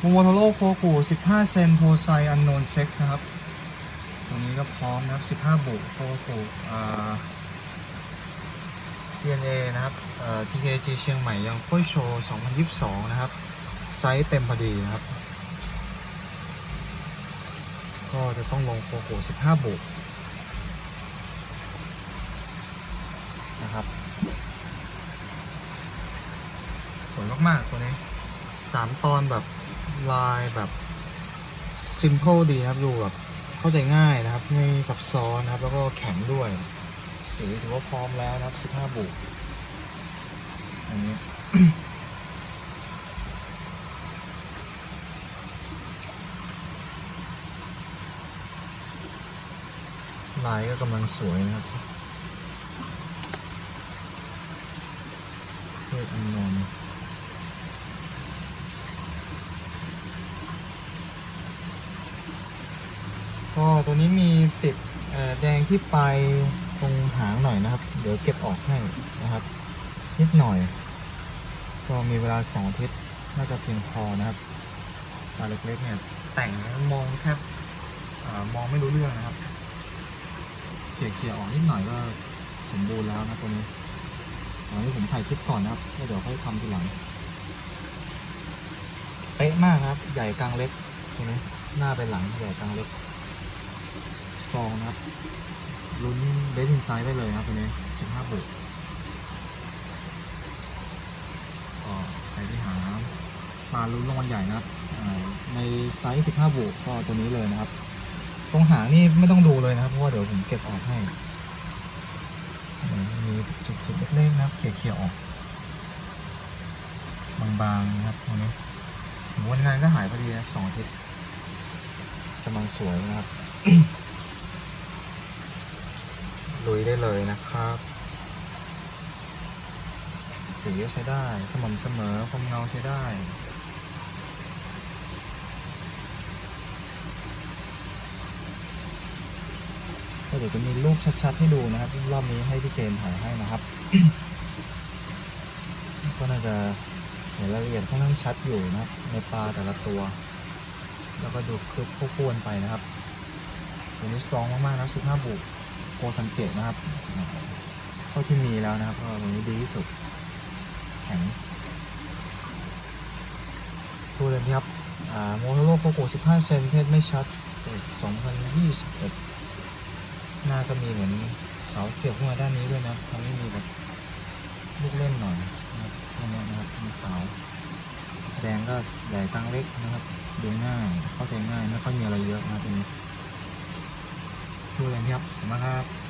โมโมโทโร่โคกู15 เซนโพไซอันโนนเซ็กซ์นะครับ ตัวนี้ก็พร้อมนะครับ 15บุโคกูอ่า CNA นะครับเอ่อ TKG เชียงใหม่ยังค่อยโชว์ 2022 นะครับ ไซส์เต็มพอดีนะครับ ก็จะต้องลงโคกู15บุนะครับ สวยมาก ๆ ตัวนี้สามตอนแบบ ลายแบบ simple ดีนะครับดูแบบเข้าใจง่ายนะครับ ไม่ซับซ้อนนะครับ แล้วก็แข็งด้วย สีถือว่าพร้อมแล้วนะครับ 15บุกอันนี้ลายก็กำลังสวยนะครับเพื่ออันนน ก็ตัวนี้มีติดแดงที่ปลายตรงหางหน่อยนะครับ เดี๋ยวเก็บออกให้นะครับ นิดหน่อย ก็มีเวลาสองอาทิตย์น่าจะเพียงพอนะครับตาเล็กๆเนี่ยแต่งมองแทบมองไม่รู้เรื่องนะครับเขี่ยเขี่ยออกนิดหน่อยก็สมบูรณ์แล้วนะตัวนี้ตอนนี้ผมถ่ายคลิปก่อนนะครับแล้วเดี๋ยวค่อยทำทีหลังเป๊ะมากครับ ใหญ่กลางเล็กตัวนี้หน้าไปหลังใหญ่กลางเล็ก ตรองนะครับลุ้นเบสอินไซด์ได้เลยครับตัวนี้ 15บุกก็ใครที่หาปลาลุ้นรางวัลใหญ่นะครับในไซส์ 15บุกก็ตัวนี้เลยนะครับ ตรงหางนี่ไม่ต้องดูเลยนะครับ เพราะว่าเดี๋ยวผมเก็บออกให้ มีจุดๆเล็กๆนะครับเขี่ยๆออก บางๆนะครับตรงนี้วันงานก็หายพอดีนะสองอาทิตย์กำลังสวยนะครับ ลุยได้เลยนะครับ สีก็ใช้ได้ สม่ำเสมอคมเงาใช้ได้ก็เดี๋ยวจะมีรูปชัดๆให้ดูนะครับ รอบนี้ให้พี่เจนถ่ายให้นะครับ ก็น่าจะเห็นรายละเอียดค่อนข้างชัดอยู่นะครับ ในปลาแต่ละตัว แล้วก็ดูคลิปควบคู่กันไปนะครับตัวนี้สตรองมากๆนะ15บุก โกสังเกตนะครับเท่าที่มีแล้วนะครับก็ตัวนี้ดีที่สุด แข็ง สู้เลยครับอ่าโมโนโลโคโก15 เซนเพศไม่ชัด2021 หน้าก็มีเหมือนเขาเสียบเข้ามาด้านนี้ด้วยนะทำให้มีแบบลูกเล่นหน่อยนะครับช่วงนี้นะครับมีขาวแดงก็ใหญ่กลางเล็กนะครับดูง่ายเข้าใจง่ายไม่ค่อยมีอะไรเยอะนะครับต รงนี้สู้เลยครับขอบคุณมากครับ